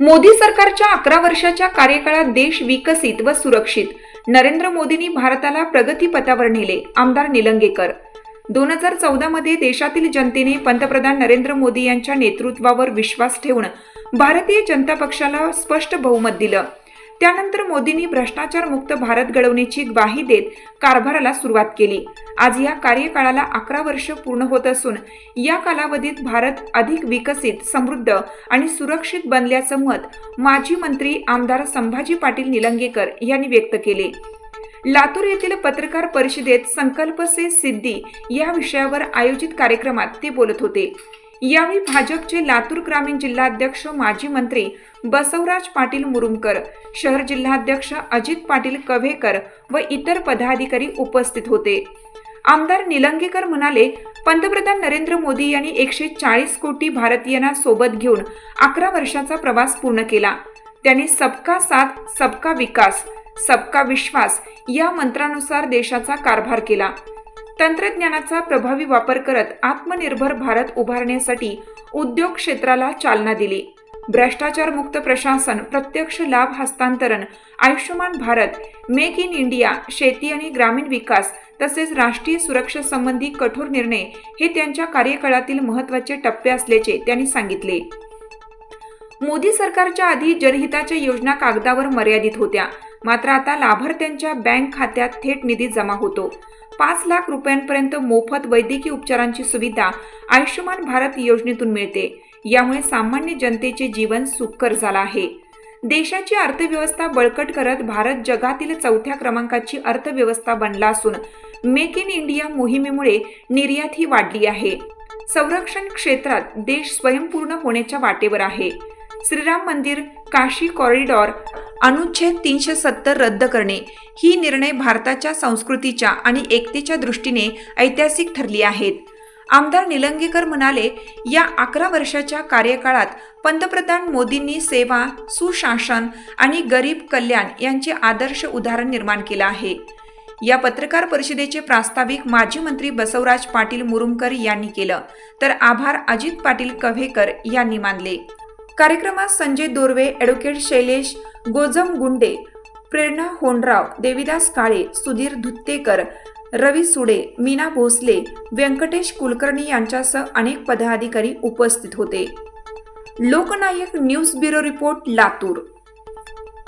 मोदी सरकारच्या अकरा वर्षाच्या कार्यकाळात देश विकसित व सुरक्षित. नरेंद्र मोदींनी भारताला प्रगतीपथावर नेले आमदार निलंगेकर. दोन हजार चौदा मध्ये देशातील जनतेने पंतप्रधान नरेंद्र मोदी यांच्या नेतृत्वावर विश्वास ठेवून भारतीय जनता पक्षाला स्पष्ट बहुमत दिलं. त्यानंतर मोदींनी भ्रष्टाचार मुक्त भारत घडवण्याची ग्वाही देत कारभाराला सुरुवात केली. आज या कार्यकाळाला अकरा वर्ष पूर्ण होत असून या कालावधीत भारत अधिक विकसित समृद्ध आणि सुरक्षित बनल्याचं मत माजी मंत्री आमदार संभाजी पाटील निलंगेकर यांनी व्यक्त केले. लातूर येथील पत्रकार परिषदेत संकल्प से सिद्धी या विषयावर आयोजित कार्यक्रमात ते बोलत होते. यावेळी भाजपचे लातूर ग्रामीण जिल्हाध्यक्ष माजी मंत्री बसवराज पाटील मुरुमकर शहर जिल्हाध्यक्ष अजित पाटील कव्हेकर व इतर पदाधिकारी उपस्थित होते. आमदार निलंगेकर म्हणाले पंतप्रधान नरेंद्र मोदी यांनी एकशे चाळीस कोटी भारतीयांना सोबत घेऊन अकरा वर्षाचा प्रवास पूर्ण केला. त्यांनी सबका साथ सबका विकास सबका विश्वास या मंत्रानुसार देशाचा कारभार केला. तंत्रज्ञानाचा प्रभावी वापर करत आत्मनिर्भर भारत उभारण्यासाठी उद्योग क्षेत्राला चालना दिली. भ्रष्टाचारमुक्त प्रशासन प्रत्यक्ष लाभ हस्तांतरण Ayushman Bharat make in India शेती आणि ग्रामीण विकास तसेच राष्ट्रीय सुरक्षेसंबंधी कठोर निर्णय हे त्यांच्या कार्यकाळातील महत्त्वाचे टप्पे असल्याचे त्यांनी सांगितले. मोदी सरकारच्या आधी जनहिताच्या योजना कागदावर मर्यादित होत्या. मात्र आता लाभार्थ्यांच्या बँक खात्यात थेट निधी जमा होतो. पाच लाख रुपयांपर्यंत मोफत वैद्यकीय उपचारांची सुविधा आयुष्यमान भारत योजनेतून मिळते. यामुळे सामान्य जनतेचे जीवन सुखकर झालं आहे. देशाची अर्थव्यवस्था बळकट करत भारत जगातील चौथ्या क्रमांकाची अर्थव्यवस्था बनला असून मेक इन इंडिया मोहिमेमुळे निर्यातही वाढली आहे. संरक्षण क्षेत्रात देश स्वयंपूर्ण होण्याच्या वाटेवर आहे. श्रीराम मंदिर काशी कॉरिडॉर अनुच्छेद तीनशे सत्तर रद्द करणे ही निर्णय भारताच्या संस्कृतीच्या आणि एकतेच्या दृष्टीने ऐतिहासिक ठरली आहेत. आमदार निलंगेकर म्हणाले या अकरा वर्षाच्या कार्यकाळात पंतप्रधान मोदींनी सेवा सुशासन आणि गरीब कल्याण यांचे आदर्श उदाहरण निर्माण केलं आहे. या पत्रकार परिषदेचे प्रास्ताविक माजी मंत्री बसवराज पाटील मुरुमकर यांनी केलं. तर आभार अजित पाटील कव्हेकर यांनी मानले. कार्यक्रमात संजय दोर्वे ॲडव्होकेट शैलेश गोजम गुंडे प्रेरणा होनराव देविदास काळे सुधीर धुत्तेकर रवी सुडे मीना भोसले व्यंकटेश कुलकर्णी यांच्यासह अनेक पदाधिकारी उपस्थित होते. Loknayak news bureau report Latur.